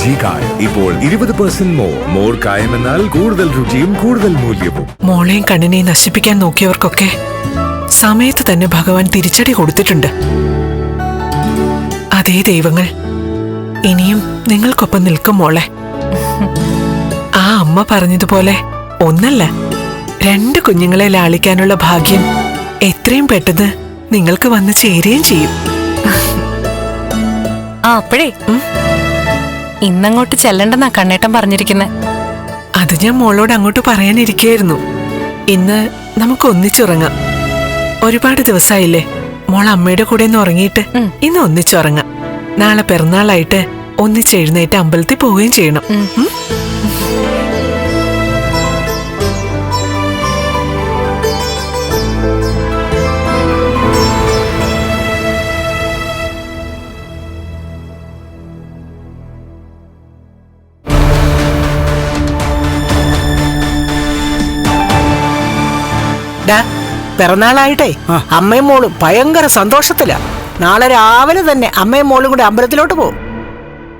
G കായം ഇപ്പോൾ ഇരുപത് പെർസെന്റ് മോർ മോർ കായം എന്നാൽ കൂടുതൽ രുചിയും കൂടുതൽ മൂല്യവും. മോളെയും കണ്ണിനെയും നശിപ്പിക്കാൻ നോക്കിയവർക്കൊക്കെ സമയത്ത് തന്നെ ഭഗവാൻ തിരിച്ചടി കൊടുത്തിട്ടുണ്ട്. അതേ ദൈവങ്ങൾ ഇനിയും നിങ്ങൾക്കൊപ്പം നിൽക്കും മോളെ. ആ അമ്മ പറഞ്ഞതുപോലെ ഒന്നല്ല രണ്ട് കുഞ്ഞുങ്ങളെ ലാളിക്കാനുള്ള ഭാഗ്യം എത്രയും പെട്ടെന്ന് നിങ്ങൾക്ക് വന്ന് ചേരുകയും ചെയ്യും. ആ അപ്പോഴേ. ഇന്നങ്ങോട്ട് ചെല്ലണ്ടെന്നാ കണ്ണേട്ടൻ പറഞ്ഞിരിക്കുന്നെ. അത് ഞാൻ മോളോട് അങ്ങോട്ട് പറയാനിരിക്കായിരുന്നു. ഇന്ന് നമുക്ക് ഒന്നിച്ചുറങ്ങാം. ഒരുപാട് ദിവസമായില്ലേ മോൾ അമ്മയുടെ കൂടെ ഒന്ന് ഉറങ്ങിയിട്ട് ഇന്ന് ഒന്നിച്ചുറങ്ങാം. നാളെ പിറന്നാളായിട്ട് ഒന്നിച്ചെഴുന്നേറ്റ് അമ്പലത്തിൽ പോവുകയും ചെയ്യണം. ഡാ പിറന്നാളായിട്ടേ. അമ്മയും മോളും ഭയങ്കര സന്തോഷത്തിലാ. നാളെ രാവിലെ തന്നെ അമ്മയും മോളും കൂടെ അമ്പലത്തിലോട്ട് പോകും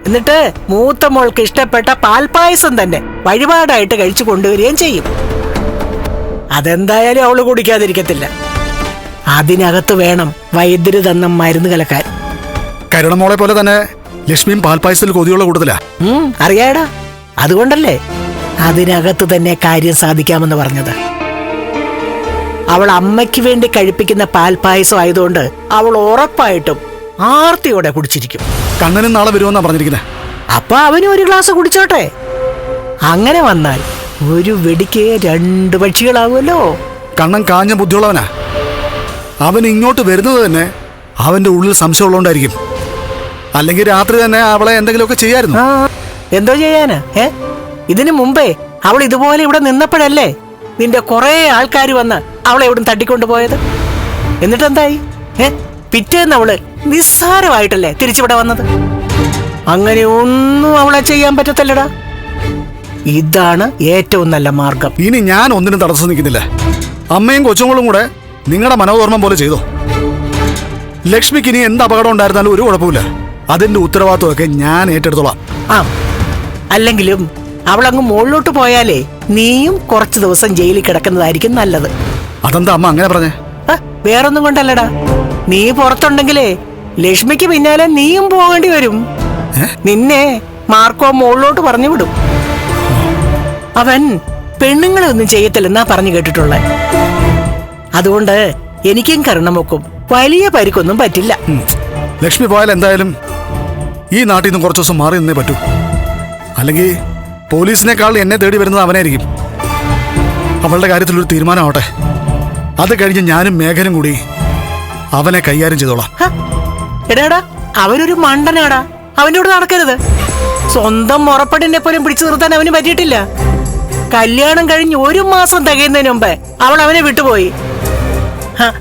എന്നിട്ട് മൂത്ത മോൾക്ക് ഇഷ്ടപ്പെട്ട പാൽപായസം തന്നെ വഴിപാടായിട്ട് കഴിച്ചു കൊണ്ടുവരികയും ചെയ്യും. അതെന്തായാലും അവൾ കുടിക്കാതിരിക്കത്തില്ല. അതിനകത്ത് വേണം വൈദ്യുതി തന്ന മരുന്ന് കലക്കാൻ. കരുണമോളെ പോലെ തന്നെ ലക്ഷ്മിയും പാൽപായസത്തിൽ കൊതിയുള്ള കൂടുതലാ അറിയാടാ. അതുകൊണ്ടല്ലേ അതിനകത്ത് തന്നെ കാര്യം സാധിക്കാമെന്ന് പറഞ്ഞത്. അവൾ അമ്മയ്ക്ക് വേണ്ടി കഴിപ്പിക്കുന്ന പാൽപായസം ആയതുകൊണ്ട് അവൾ ഉറപ്പായിട്ടും ആർത്തിയോടെ കുടിച്ചിരിക്കും. കണ്ണനും നാളെ വരുമെന്നാ പറഞ്ഞിരിക്കുന്നത് അപ്പൊ അവനും ഒരു ഗ്ലാസ് കുടിച്ചോട്ടെ. അങ്ങനെ വന്നാൽ ഒരു വെടിക്ക് രണ്ട് പക്ഷികളാവുമല്ലോ. കണ്ണൻ കാഞ്ഞ ബുദ്ധിയുള്ളവനാ. അവൻ ഇങ്ങോട്ട് വരുന്നത് തന്നെ അവന്റെ ഉള്ളിൽ സംശയമുള്ളതുകൊണ്ടായിരിക്കും. അല്ലെങ്കിൽ രാത്രി തന്നെ അവളെ എന്തെങ്കിലുമൊക്കെ ചെയ്യായിരുന്നു. എന്തോ ചെയ്യാനാ ഏ? ഇതിനു മുമ്പേ അവൾ ഇതുപോലെ ഇവിടെ നിന്നപ്പോഴല്ലേ നിന്റെ കുറെ ആൾക്കാർ വന്ന് അവളെ തട്ടിക്കൊണ്ടുപോയത്? എന്നിട്ട് എന്തായി ഏ? പിറ്റേന്ന് അവൾ നിസ്സാരമായിട്ടല്ലേ തിരിച്ചിവിടെ വന്നത്? അങ്ങനെ ഒന്നും അവളെ ചെയ്യാൻ പറ്റത്തില്ലടാ. ഇതാണ് ഏറ്റവും നല്ല മാർഗം. ഇനി ഞാൻ ഒന്നിനും തടസ്സം നിൽക്കുന്നില്ല. അമ്മയും കൊച്ചുങ്ങളും കൂടെ നിങ്ങളുടെ മനോധർമ്മം പോലെ ചെയ്തോ. ലക്ഷ്മിക്ക് ഇനി എന്ത് അപകടം ഉണ്ടായിരുന്നാലും ഒരു കുഴപ്പമില്ല അതിന്റെ ഉത്തരവാദിത്വമൊക്കെ ഞാൻ ഏറ്റെടുത്തോളാം. ആ. അല്ലെങ്കിലും അവളങ്ങ് മുകളിലോട്ട് പോയാലേ നീയും കുറച്ച് ദിവസം ജയിലിൽ കിടക്കുന്നതായിരിക്കും നല്ലത്. അതെന്താ അമ്മ അങ്ങനെ പറഞ്ഞേ? വേറൊന്നും കൊണ്ടല്ലടാ. നീ പുറത്തുണ്ടെങ്കിലേ ലക്ഷ്മിക്ക് പിന്നാലെ നീയും പോകേണ്ടി വരും. നിന്നെ മാർക്കോ മുകളിലോട്ട് പറഞ്ഞു വിടും. അവൻ പെണ്ണുങ്ങളെ ഒന്നും ചെയ്യത്തില്ലെന്നാ പറഞ്ഞു കേട്ടിട്ടുള്ളത് അതുകൊണ്ട് എനിക്കും കരുണമൊക്കും വലിയ പരിക്കൊന്നും പറ്റില്ല. ലക്ഷ്മി പോയാൽ എന്തായാലും ഈ നാട്ടിൽ നിന്ന് കുറച്ച് ദിവസം മാറി നിന്നേ പറ്റൂ. അല്ലെങ്കിൽ പോലീസിനേക്കാൾ എന്നെ തേടി വരുന്നത് അവനായിരിക്കും. അവളുടെ കാര്യത്തിൽ ഒരു തീരുമാനമാവട്ടെ. അത് കഴിഞ്ഞ് ഞാനും മേഘനും കൂടി അവനെ കൈകാര്യം ചെയ്തോളാം. അവനൊരു മണ്ടനാടാ. അവനോട് നടക്കരുത്. സ്വന്തം മുറപ്പടിനെ പോലും പിടിച്ചു നിർത്താൻ അവന് പറ്റിയിട്ടില്ല. കല്യാണം കഴിഞ്ഞ് ഒരു മാസം തികയുന്നതിന് മുമ്പ് അവൾ അവനെ വിട്ടുപോയി.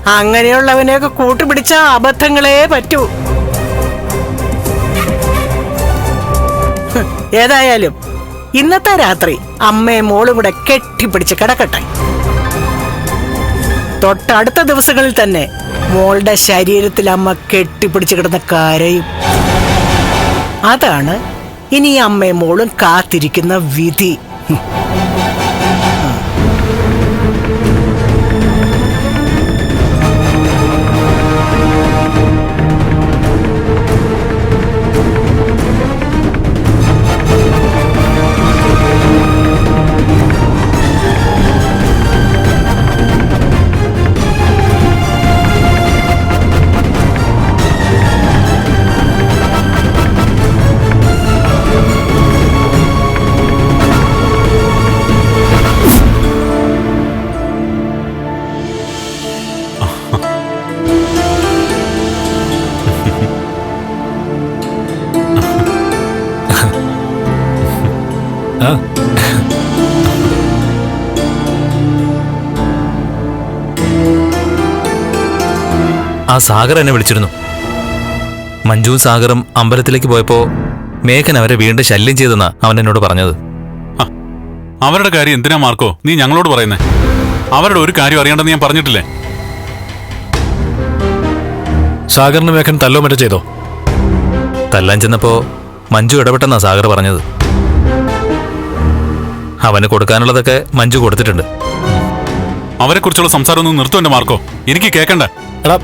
അങ്ങനെയുള്ളവനെയൊക്കെ കൂട്ടുപിടിച്ച അബദ്ധങ്ങളേ പറ്റൂ. ഏതായാലും ഇന്നത്തെ രാത്രി അമ്മയും മോളും കൂടെ കെട്ടിപ്പിടിച്ച് കിടക്കട്ടെ. തൊട്ടടുത്ത ദിവസങ്ങളിൽ തന്നെ മോളുടെ ശരീരത്തിൽ അമ്മ കെട്ടിപ്പിടിച്ച് കിടന്ന കരയും. അതാണ് ഇനി അമ്മയും മോളും കാത്തിരിക്കുന്ന വിധി. സാഗർ എന്നെ വിളിച്ചിരുന്നു. മഞ്ജുവും സാഗറും അമ്പലത്തിലേക്ക് പോയപ്പോ മേഘൻ അവരെ വീണ്ടും ശല്യം ചെയ്തെന്നാ അവൻ എന്നോട് പറഞ്ഞത്. അവരുടെ കാര്യം എന്തിനാ മാർക്കോ? നീ ഞങ്ങളോട് പറയുന്നേ. അവരുടെ ഒരു കാര്യം അറിയണ്ടെന്ന് ഞാൻ പറഞ്ഞിട്ടില്ലേ? സാഗറിന് മേഘൻ തല്ലോ മറ്റോ ചെയ്തോ? തല്ലാൻ ചെന്നപ്പോ മഞ്ജു ഇടപെട്ടെന്നാ സാഗർ പറഞ്ഞത്. അവന് കൊടുക്കാനുള്ളതൊക്കെ മഞ്ജു കൊടുത്തിട്ടുണ്ട്. അവരെ കുറിച്ചുള്ള സംസാരം ഒന്നും നിർത്തും എന്റെ മാർക്കോ. എനിക്ക് കേൾക്കണ്ട എടാ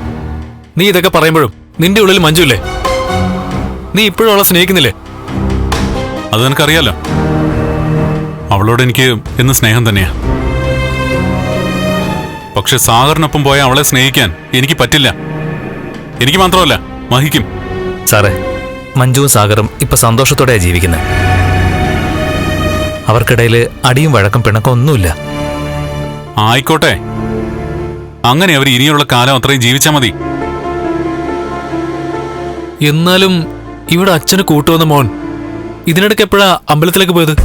നീ ഇതൊക്കെ പറയുമ്പോഴും നിന്റെ ഉള്ളിൽ മഞ്ജുല്ലേ? നീ ഇപ്പോഴും അവളെ സ്നേഹിക്കുന്നില്ലേ? അത് നിനക്കറിയാലോ. അവളോട് എനിക്ക് എന്ന് സ്നേഹം തന്നെയാ. പക്ഷെ സാഗറിനൊപ്പം പോയ അവളെ സ്നേഹിക്കാൻ എനിക്ക് പറ്റില്ല. എനിക്ക് മാത്രമല്ല മഹിക്കും. സാറേ മഞ്ജുവും സാഗറും ഇപ്പൊ സന്തോഷത്തോടെയാ ജീവിക്കുന്നത് അവർക്കിടയിൽ അടിയും വഴക്കം പിണക്കം ഒന്നുമില്ല. ആയിക്കോട്ടെ. അങ്ങനെ അവർ ഇനിയുള്ള കാലം അത്രയും ജീവിച്ചാൽ മതി. എന്നാലും ഇവിടെ അച്ഛന് കൂട്ടുവന്ന മോൻ. ഇതിനിടയ്ക്ക് എപ്പോഴാ അമ്പലത്തിലേക്ക് പോയത്?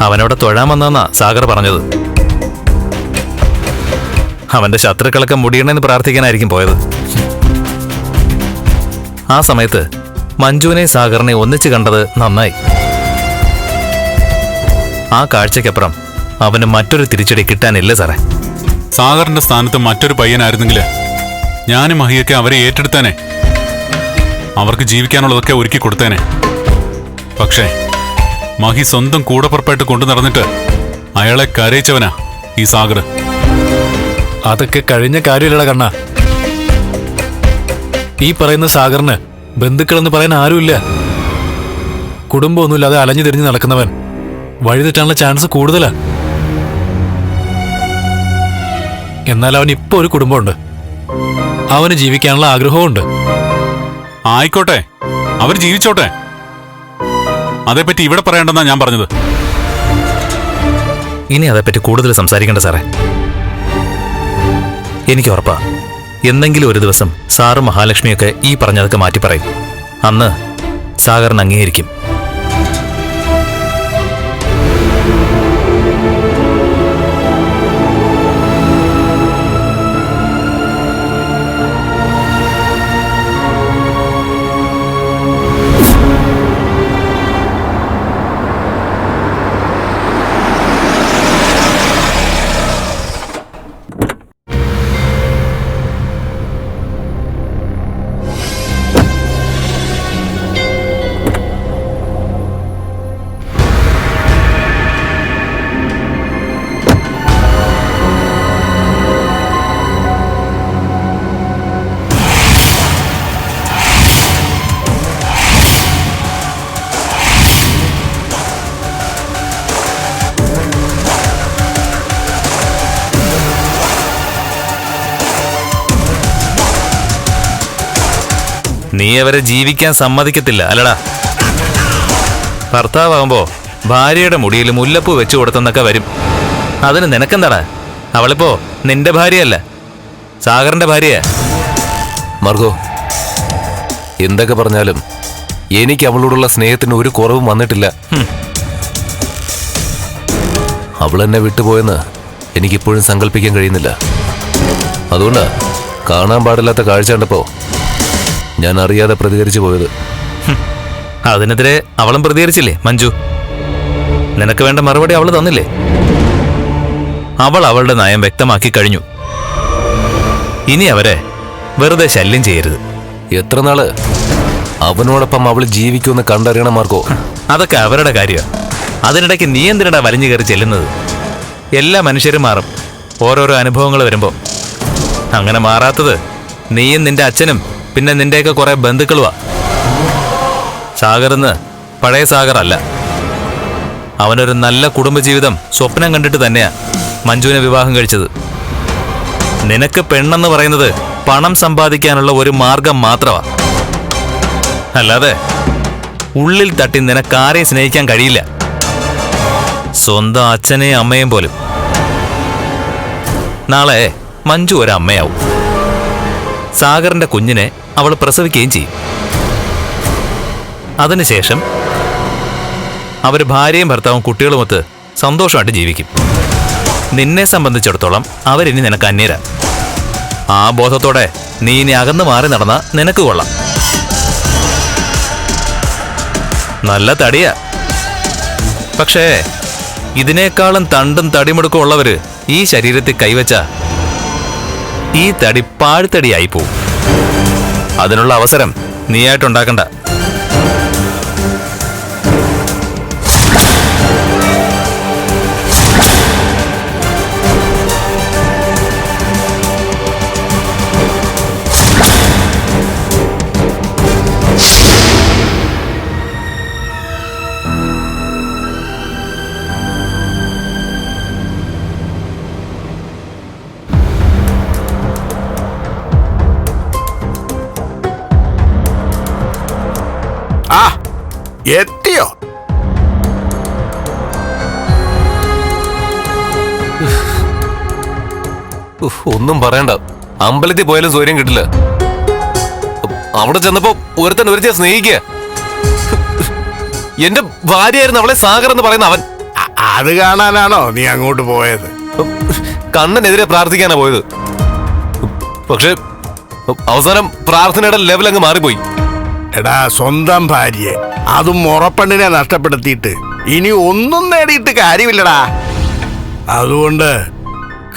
അവനവിടെ തൊഴാൻ വന്നാന്നാ സാഗർ പറഞ്ഞത്. അവന്റെ ശത്രുക്കളൊക്കെ മുടിയണമെന്ന് പ്രാർത്ഥിക്കാനായിരിക്കും പോയത്. ആ സമയത്ത് മഞ്ജുവിനെ സാഗറിനെ ഒന്നിച്ചു കണ്ടത് നന്നായി. ആ കാഴ്ചയ്ക്കപ്പുറം അവന് മറ്റൊരു തിരിച്ചടി കിട്ടാനില്ല സാറേ. സാഗറിന്റെ സ്ഥാനത്ത് മറ്റൊരു പയ്യനായിരുന്നെങ്കിൽ ഞാനും മഹിയൊക്കെ അവരെ ഏറ്റെടുത്തേനെ. അവർക്ക് ജീവിക്കാനുള്ളതൊക്കെ ഒരുക്കി കൊടുത്തേനെ. പക്ഷേ മഹി സ്വന്തം കൂടപ്പുറപ്പായിട്ട് കൊണ്ടു നടന്നിട്ട് അയാളെ കരയിച്ചവനാ ഈ സാഗർ. അതൊക്കെ കഴിഞ്ഞ കാര്യമില്ലടാ കണ്ണ. ഈ പറയുന്ന സാഗറിന് ബന്ധുക്കളെന്ന് പറയാൻ ആരുമില്ല. കുടുംബമൊന്നുമില്ലാതെ അലഞ്ഞു തിരിഞ്ഞ് നടക്കുന്നവൻ വഴിതെറ്റാനുള്ള ചാൻസ് കൂടുതലാ. എന്നാൽ അവൻ ഇപ്പൊ ഒരു കുടുംബമുണ്ട്. അവന് ജീവിക്കാനുള്ള ആഗ്രഹവുമുണ്ട്. ആയിക്കോട്ടെ. അവർ ജീവിച്ചോട്ടെ. അതേപ്പറ്റി ഇവിടെ പറയണ്ടെന്നാ ഞാൻ പറഞ്ഞത്. ഇനി അതേപ്പറ്റി കൂടുതൽ സംസാരിക്കണ്ട സാറേ. എനിക്ക് ഉറപ്പാ എന്തെങ്കിലും ഒരു ദിവസം സാറ് മഹാലക്ഷ്മിയൊക്കെ ഈ പറഞ്ഞതൊക്കെ മാറ്റി പറയും അന്ന് സാഗറിന് അംഗീകരിക്കും. നീ അവരെ ജീവിക്കാൻ സമ്മതിക്കത്തില്ല അല്ലടാ. ഭർത്താവാകുമ്പോ ഭാര്യയുടെ മുടിയിൽ മുല്ലപ്പൂ വെച്ചു കൊടുത്തെന്നൊക്കെ വരും. അതിന് നിനക്കെന്താടാ? അവളിപ്പോ നിന്റെ ഭാര്യയല്ല. സാഗറിന്റെ ഭാര്യയാ. മർഗോ എന്തൊക്കെ പറഞ്ഞാലും എനിക്ക് അവളോടുള്ള സ്നേഹത്തിന് ഒരു കുറവും വന്നിട്ടില്ല. അവൾ എന്നെ വിട്ടുപോയെന്ന് എനിക്കിപ്പോഴും സങ്കല്പിക്കാൻ കഴിയുന്നില്ല. അതുകൊണ്ട് കാണാൻ പാടില്ലാത്ത കാഴ്ച കണ്ടപ്പോ ഞാൻ അറിയാതെ പ്രതികരിച്ചു പോയത്. അതിനെതിരെ അവളും പ്രതികരിച്ചില്ലേ മഞ്ജു? നിനക്ക് വേണ്ട മറുപടി അവൾ തന്നില്ലേ? അവൾ അവളുടെ നയം വ്യക്തമാക്കി കഴിഞ്ഞു. ഇനി അവരെ വെറുതെ ശല്യം ചെയ്യരുത്. എത്ര നാൾ? അവനോടൊപ്പം അവൾ ജീവിക്കുമെന്ന് കണ്ടറിയണം മാർക്കോ? അതൊക്കെ അവരുടെ കാര്യമാണ് അതിനിടയ്ക്ക് നീ എന്തിനടാ വലിഞ്ഞു കയറി ചെല്ലുന്നത്. എല്ലാ മനുഷ്യരും മാറും. ഓരോരോ അനുഭവങ്ങൾ വരുമ്പോൾ അങ്ങനെ മാറാത്തത് നീയും നിന്റെ അച്ഛനും പിന്നെ നിന്റെയൊക്കെ കുറെ ബന്ധുക്കളുവാ. സാഗർന്ന് പഴയ സാഗർ അല്ല. അവനൊരു നല്ല കുടുംബജീവിതം സ്വപ്നം കണ്ടിട്ട് തന്നെയാ മഞ്ജുവിനെ വിവാഹം കഴിച്ചത്. നിനക്ക് പെണ്ണെന്ന് പറയുന്നത് പണം സമ്പാദിക്കാനുള്ള ഒരു മാർഗം മാത്രമാ അല്ലാതെ ഉള്ളിൽ തട്ടി നിനക്കാരെയും സ്നേഹിക്കാൻ കഴിയില്ല. സ്വന്തം അച്ഛനെയും അമ്മയും പോലും. നാളെ മഞ്ജു ഒരു അമ്മയാവും സാഗറിന്റെ കുഞ്ഞിനെ അവൾ പ്രസവിക്കുകയും ചെയ്യും. അതിനുശേഷം അവർ ഭാര്യയും ഭർത്താവും കുട്ടികളുമൊത്ത് സന്തോഷമായിട്ട് ജീവിക്കും. നിന്നെ സംബന്ധിച്ചിടത്തോളം അവരിനി നിനക്ക് അന്യരാ. ആ ബോധത്തോടെ നീ ഇനി അകന്നു മാറി നടന്ന നിനക്ക് കൊള്ളാം. നല്ല തടിയാ. പക്ഷേ ഇതിനേക്കാളും തണ്ടും തടിമുടുക്കും ഉള്ളവര് ഈ ശരീരത്തിൽ കൈവച്ച ഈ തടി പാഴ്ത്തടിയായി പോവും. അതിനുള്ള അവസരം നീയായിട്ടുണ്ടാക്കണ്ട. എത്തിയോ? ഒന്നും പറയണ്ട. അമ്പലത്തിൽ പോയാലും സൗര്യം കിട്ടില്ല. അവിടെ ചെന്നപ്പോ ഒരുത്തൻ ഒരുത്തെ സ്നേഹിക്കുക. എന്റെ ഭാര്യയായിരുന്നു അവളെ സാഗർ എന്ന് പറയുന്ന അവൻ. അത് കാണാനാണോ നീ അങ്ങോട്ട് പോയത്? കണ്ണനെതിരെ പ്രാർത്ഥിക്കാനാ പോയത്. പക്ഷെ അവസാനം പ്രാർത്ഥനയുടെ ലെവൽ അങ്ങ് മാറിപ്പോയി. എടാ സ്വന്തം ഭാര്യയെ. അതും മുറപ്പെണ്ണിനെ നഷ്ടപ്പെടുത്തിയിട്ട്. ഇനി ഒന്നും നേടിയിട്ട് കാര്യമില്ലടാ. അതുകൊണ്ട്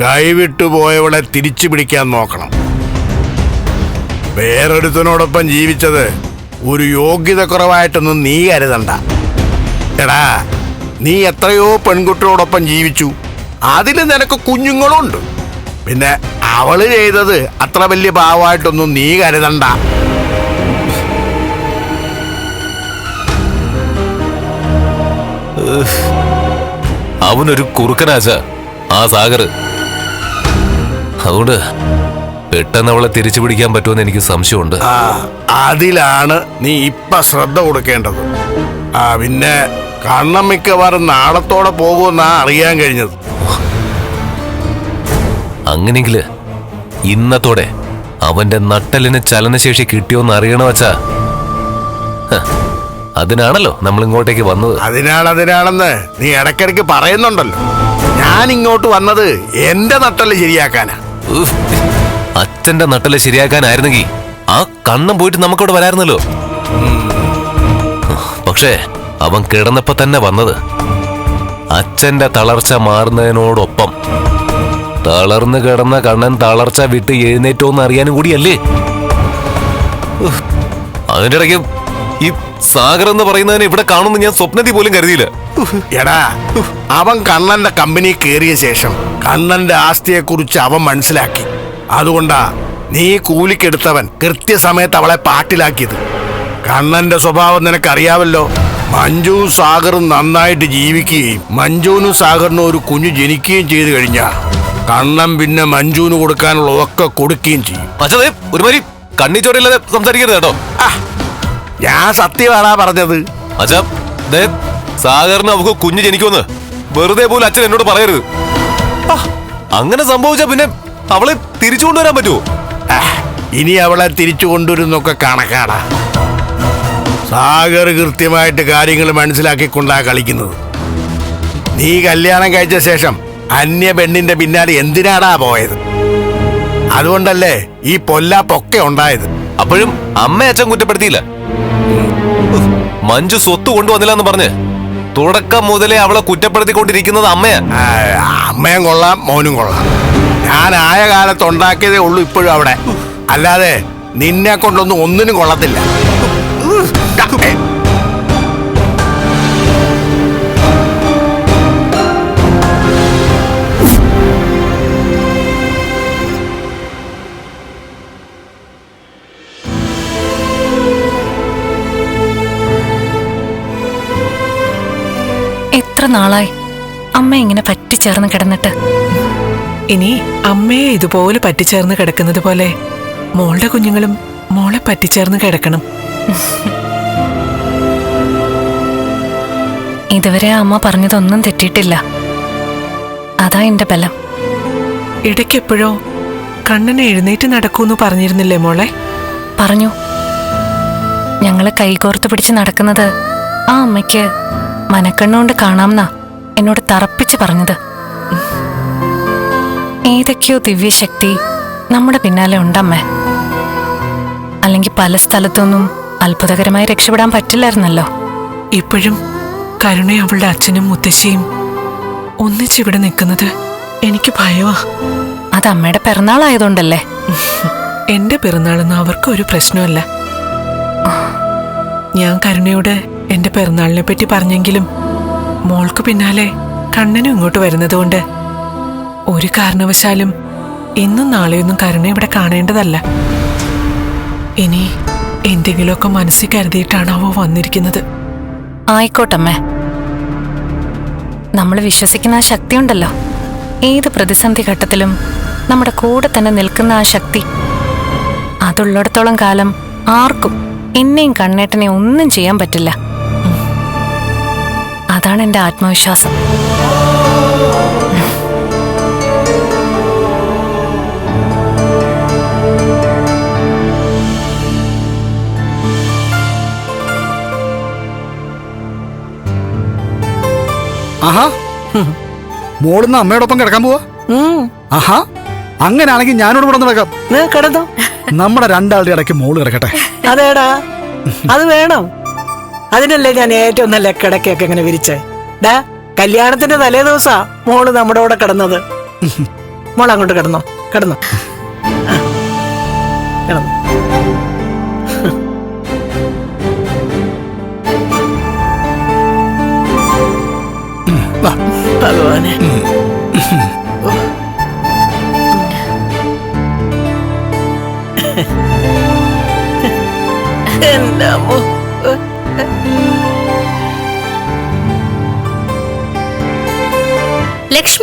കൈവിട്ടു പോയവളെ തിരിച്ചു പിടിക്കാൻ നോക്കണം. വേറൊരുത്തനോടൊപ്പം ജീവിച്ചത് ഒരു യോഗ്യത കുറവായിട്ടൊന്നും നീ കരുതണ്ട. എടാ നീ എത്രയോ പെൺകുട്ടിയോടൊപ്പം ജീവിച്ചു. അതിൽ നിനക്ക് കുഞ്ഞുങ്ങളുണ്ട്. പിന്നെ അവൾ ചെയ്തത് അത്ര വലിയ ഭാവമായിട്ടൊന്നും നീ കരുതണ്ട. അവനൊരു കുറുക്കനാച്ച ആ സാഗർ. അതുകൊണ്ട് പെട്ടെന്ന് അവളെ തിരിച്ചു പിടിക്കാൻ പറ്റുമെന്ന് എനിക്ക് സംശയമുണ്ട്. അതിലാണ് നീ ഇപ്പൊ ശ്രദ്ധ കൊടുക്കേണ്ടത്. ആ പിന്നെ കണ്ണം മിക്കവാറും നാളത്തോടെ പോകുമെന്നാ അറിയാൻ കഴിഞ്ഞത്. അങ്ങനെങ്കിൽ ഇന്നത്തോടെ അവന്റെ നട്ടലിന് ചലനശേഷി കിട്ടിയോന്ന് അറിയണ വച്ചാ ഹ, അതിനാണല്ലോ നമ്മൾ ഇങ്ങോട്ടേക്ക് വന്നത്. അതിനാണ് അതിനാണെന്ന് നീ ഇടക്കിടക്ക് പറയുന്നുണ്ടല്ലോ. ഞാൻ ഇങ്ങോട്ട് വന്നത് എന്റെ നട്ടൽ ശരിയാക്കാനാ. അച്ഛന്റെ നട്ടൽ ശരിയാക്കാനായിരുന്നെങ്കിൽ ആ കണ്ണം പോയിട്ട് നമുക്കവിടെ വരായിരുന്നല്ലോ. പക്ഷേ അവൻ കിടന്നപ്പോ തന്നെ വന്നത്. അച്ഛന്റെ തളർച്ച മാറുന്നതിനോടൊപ്പം തളർന്നു കിടന്ന കണ്ണൻ തളർച്ച വിട്ട് എഴുന്നേറ്റോന്ന് അറിയാനും കൂടിയല്ലേ? അതിന്റെ ഇടയ്ക്ക് ഈ സാഗർ എന്ന് പറയുന്നതിന് ഇവിടെ കാണുമെന്ന് ഞാൻ സ്വപ്നത്തിൽ പോലും കരുതിയില്ല. എടാ അവൻ കണ്ണന്റെ കമ്പനി കയറിയ ശേഷം കണ്ണന്റെ ആസ്തിയെ കുറിച്ച് അവൻ മനസ്സിലാക്കി. അതുകൊണ്ടാ നീ കൂലിക്കെടുത്തവൻ കൃത്യസമയത്ത് അവളെ പാട്ടിലാക്കിയത്. കണ്ണന്റെ സ്വഭാവം നിനക്കറിയാവല്ലോ മഞ്ജുവും സാഗറും നന്നായിട്ട് ജീവിക്കുകയും മഞ്ജുവിനും സാഗറിനും ഒരു കുഞ്ഞു ജനിക്കുകയും ചെയ്തു കഴിഞ്ഞാ കണ്ണൻ പിന്നെ മഞ്ജുവിന് കൊടുക്കാനുള്ളതൊക്കെ കൊടുക്കുകയും ചെയ്യും. ഒരുമാതിരി കണ്ണിച്ചോടില്ലാതെ സംസാരിക്കരുത് കേട്ടോ. ഞാൻ സത്യമാണാ പറഞ്ഞത്. അച്ഛാ ദേ സാഗറിന് അവക്ക് കുഞ്ഞ് ജനിക്കുമെന്ന് വെറുതെ പോലും അച്ഛൻ എന്നോട് പറയരുത്. അങ്ങനെ സംഭവിച്ചാ പിന്നെ അവളെ തിരിച്ചു കൊണ്ടുവരാൻ പറ്റുമോ ഇനി അവളെ തിരിച്ചു കൊണ്ടുവരുന്നൊക്കെ കണക്കാടാ. സാഗർ കൃത്യമായിട്ട് കാര്യങ്ങൾ മനസ്സിലാക്കിക്കൊണ്ടാ കളിക്കുന്നത്. നീ കല്യാണം കഴിച്ച ശേഷം അന്യ പെണ്ണിന്റെ പിന്നാലെ എന്തിനാടാ പോയത്? അതുകൊണ്ടല്ലേ ഈ പൊല്ലാപ്പൊക്കെ ഉണ്ടായത്. അപ്പോഴും അമ്മ അച്ഛൻ കുറ്റപ്പെടുത്തിയില്ല. മഞ്ജു സ്വത്ത് കൊണ്ടുവന്നില്ല എന്ന് പറഞ്ഞ് തുടക്കം മുതലേ അവളെ കുറ്റപ്പെടുത്തിക്കൊണ്ടിരിക്കുന്നത് അമ്മയാ. അമ്മയും കൊള്ളാം മോനും കൊള്ളാം. ഞാൻ ആയ കാലത്ത് ഉണ്ടാക്കിയതേ ഉള്ളൂ ഇപ്പോഴും അവിടെ. അല്ലാതെ നിന്നെ കൊണ്ടൊന്നും ഒന്നിനും കൊള്ളത്തില്ല. എത്ര നാളായി? അമ്മ ഇങ്ങനെ പറ്റിച്ചേർന്ന് കിടന്നിട്ട്. ഇനി അമ്മയെ ഇതുപോലെ പറ്റിച്ചേർന്ന് കിടക്കുന്നത് പോലെ മോളുടെ കുഞ്ഞുങ്ങളും മോളെ പറ്റിച്ചേർന്ന് കിടക്കണം. ഇതുവരെ അമ്മ പറഞ്ഞതൊന്നും തെറ്റിയിട്ടില്ല. അതാ എന്റെ ബലം. ഇടയ്ക്കെപ്പോഴോ കണ്ണനെ എഴുന്നേറ്റ് നടക്കൂന്ന് പറഞ്ഞിരുന്നില്ലേ മോളെ? പറഞ്ഞു. ഞങ്ങളെ കൈകോർത്ത് പിടിച്ച് നടക്കുന്നത് ആ അമ്മയ്ക്ക് മനക്കണ്ണുകൊണ്ട് കാണാമെന്നാ എന്നോട് തറപ്പിച്ച് പറഞ്ഞത്. ഏതൊക്കെയോ ദിവ്യശക്തി നമ്മുടെ പിന്നാലെ ഉണ്ടമ്മേ. അല്ലെങ്കിൽ പല സ്ഥലത്തൊന്നും അത്ഭുതകരമായി രക്ഷപ്പെടാൻ പറ്റില്ലായിരുന്നല്ലോ. ഇപ്പോഴും കരുണ അവളുടെ അച്ഛനും മുത്തശ്ശിയും ഒന്നിച്ചിവിടെ നിൽക്കുന്നത് എനിക്ക് ഭയവാ. അത് അമ്മയുടെ പിറന്നാളായതുകൊണ്ടല്ലേ? എന്റെ പിറന്നാളൊന്നും അവർക്കൊരു പ്രശ്നമല്ല. ഞാൻ കരുണയോട് എന്റെ പിറന്നാളിനെ പറ്റി പറഞ്ഞെങ്കിലും മോൾക്ക് പിന്നാലെ കണ്ണനും ഇങ്ങോട്ട് വരുന്നതുകൊണ്ട് ഒരു കാരണവശാലും ഇന്നും നാളെയൊന്നും കരുണ ഇവിടെ കാണേണ്ടതല്ല. ഇനി എന്തെങ്കിലുമൊക്കെ മനസ്സിൽ അവ വന്നിരിക്കുന്നത്. ആയിക്കോട്ടമ്മേ. നമ്മൾ വിശ്വസിക്കുന്ന ആ ശക്തിയുണ്ടല്ലോ. ഏത് പ്രതിസന്ധി ഘട്ടത്തിലും നമ്മുടെ കൂടെ തന്നെ നിൽക്കുന്ന ആ ശക്തി. അതുള്ളിടത്തോളം കാലം ആർക്കും എന്നെയും കണ്ണേട്ടനെ ഒന്നും ചെയ്യാൻ പറ്റില്ല. അതാണ് എന്റെ ആത്മവിശ്വാസം. ആഹാ. മോളിന്ന് അമ്മയോടൊപ്പം കിടക്കാൻ പോവാ? ആഹാ. അങ്ങനെയാണെങ്കിൽ ഞാനോട് കൂടെ നടക്കാം കിടന്നോ. നമ്മുടെ രണ്ടാളുടെ ഇടയ്ക്ക് മോൾ കിടക്കട്ടെ. അതേടാ. അത് വേണം. അതിനല്ലേ ഞാൻ ഏറ്റവും നല്ല കിടക്കയൊക്കെ ഇങ്ങനെ വിരിച്ചേ? ഡാ കല്യാണത്തിന്റെ തലേ ദിവസാ മോൾ നമ്മുടെ കൂടെ കിടന്നത്. മോൾ അങ്ങോട്ട് കിടന്നോ കിടന്നോ. കിടന്നു. ഭഗവാനെ.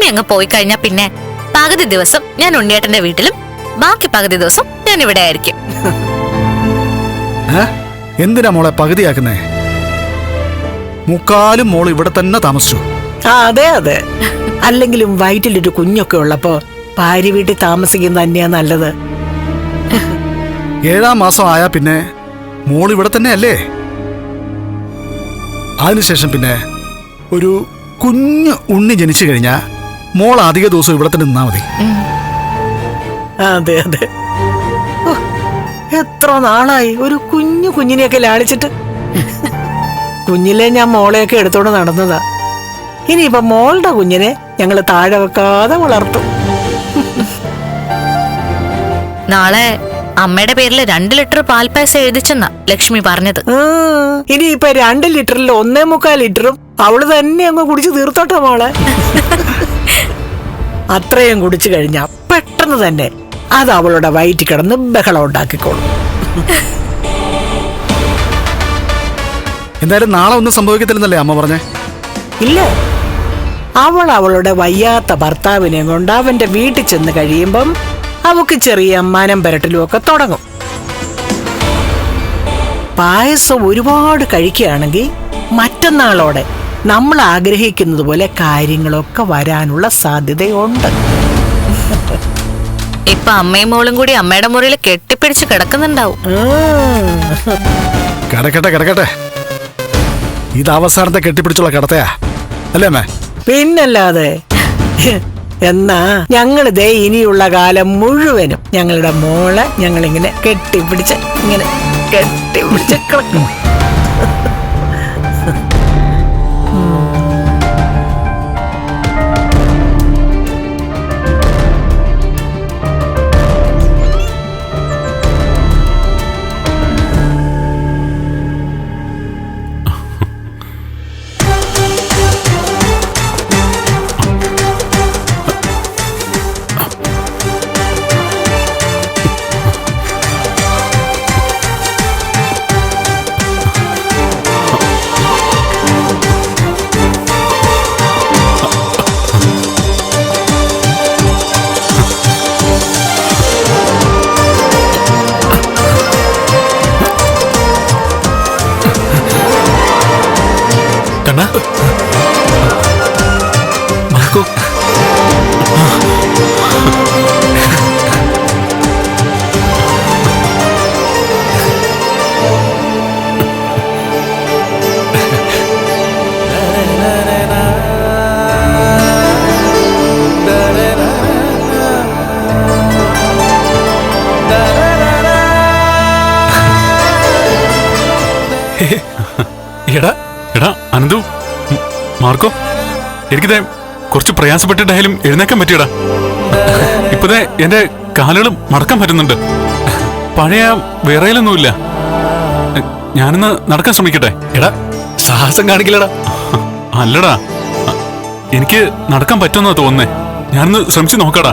ലക്ഷ്മി അങ്ങ് പോയി കഴിഞ്ഞാ പിന്നെ പകുതി ദിവസം ഞാൻ ഉണ്ണിയേട്ടന്റെ വീട്ടിലും ബാക്കി പകുതി ദിവസം ഞാൻ ഇവിടെ ആയിരിക്കും? എന്തിനാ മോളെ പകുതിയാക്കുന്നേ? മുക്കാലും മോൾ ഇവിടെ തന്നെ താമസിച്ചു. ആ അതെ അതെ. അല്ലെങ്കിലും വയറ്റിലൊരു കുഞ്ഞൊക്കെ ഉള്ളപ്പോ ഭാര്യ വീട്ടിൽ താമസിക്കുന്നത് തന്നെയാ നല്ലത്. ഏഴാം മാസം ആയാ പിന്നെ മോൾ ഇവിടെ തന്നെ അല്ലേ അതിനുശേഷം പിന്നെ ഒരു കുഞ്ഞു ഉണ്ണി ജനിച്ചു കഴിഞ്ഞാ മോൾ അധിക ദിവസം ഇവിടെ തന്നെ നിന്നാ മതി. അതെ അതെ. എത്ര നാളായി. ഒരു കുഞ്ഞു കുഞ്ഞിനെയൊക്കെ ലാളിച്ചിട്ട്. കുഞ്ഞിലെ ഞാൻ മോളെയൊക്കെ എടുത്തോണ്ട് നടന്നതാ. ഇനിയിപ്പൊ മോളുടെ കുഞ്ഞിനെ ഞങ്ങൾ താഴെ വെക്കാതെ വളർത്തും. നാളെ അമ്മയുടെ പേരിൽ രണ്ട് ലിറ്റർ പാൽപ്പായസം എഴുതിച്ചെന്നാ ലക്ഷ്മി പറഞ്ഞത്. ഇനിയിപ്പൊ രണ്ട് ലിറ്ററിൽ ഒന്നേ മുക്കാൽ ലിറ്ററും അവൾ തന്നെ അങ്ങ് കുടിച്ച് തീർത്തോട്ടെ മോളെ. അത്രയും കുടിച്ചു കഴിഞ്ഞാൽ പെട്ടെന്ന് തന്നെ അത് അവളുടെ വയറ്റിൽ കിടന്ന് ബഹളം ഉണ്ടാക്കിക്കോളും. എന്തായാലും നാളെ ഒന്നും സംഭവിക്കത്തില്ലെന്നല്ലേ അമ്മ പറഞ്ഞേ? ഇല്ല. അവൾ അവളുടെ വയ്യാത്ത ഭർത്താവിനെ കൊണ്ട് അവന്റെ വീട്ടിൽ ചെന്ന് കഴിയുമ്പം അവക്ക് ചെറിയ മനം പരട്ടലും ഒക്കെ തുടങ്ങും. പായസം ഒരുപാട് കഴിക്കുകയാണെങ്കിൽ മറ്റന്നാളോടെ നമ്മൾ ആഗ്രഹിക്കുന്നത് പോലെ കാര്യങ്ങളൊക്കെ വരാനുള്ള സാധ്യതയുണ്ട്. ഇപ്പൊ അമ്മയും മോളും കൂടി അമ്മയുടെ മുറിയിൽ കെട്ടിപ്പിടിച്ച് കിടക്കുന്നുണ്ടാവും. കിടക്കട്ടെ കിടക്കട്ടെ. ഇത് അവസാനത്തെ കെട്ടിപ്പിടിച്ചുള്ള കിടത്തയാ. അല്ലേ അമ്മേ? പിന്നല്ലാതെ എന്നാ ഞങ്ങൾ ദേ ഇനിയുള്ള കാലം മുഴുവനും ഞങ്ങളുടെ മോളെ ഞങ്ങളിങ്ങനെ കെട്ടിപ്പിടിച്ച് ഇങ്ങനെ കെട്ടിപ്പിടിച്ച് കിടക്കും. എടാ എടാ അനന്തു മാർക്കോ എനിക്കിതേ കുറച്ച് പ്രയാസപ്പെട്ടിട്ടായാലും എഴുന്നേക്കാൻ പറ്റിയടാ. ഇപ്പതേ എന്റെ കാലുകൾ മടക്കാൻ പറ്റുന്നുണ്ട്. പഴയ വിറയിലൊന്നുമില്ല. ഞാനിന്ന് നടക്കാൻ ശ്രമിക്കട്ടെ? എടാ സാഹസം കാണിക്കില്ലടാ. അല്ലടാ എനിക്ക് നടക്കാൻ പറ്റുമെന്നാ തോന്നുന്നേ. ഞാനൊന്ന് ശ്രമിച്ചു നോക്കടാ.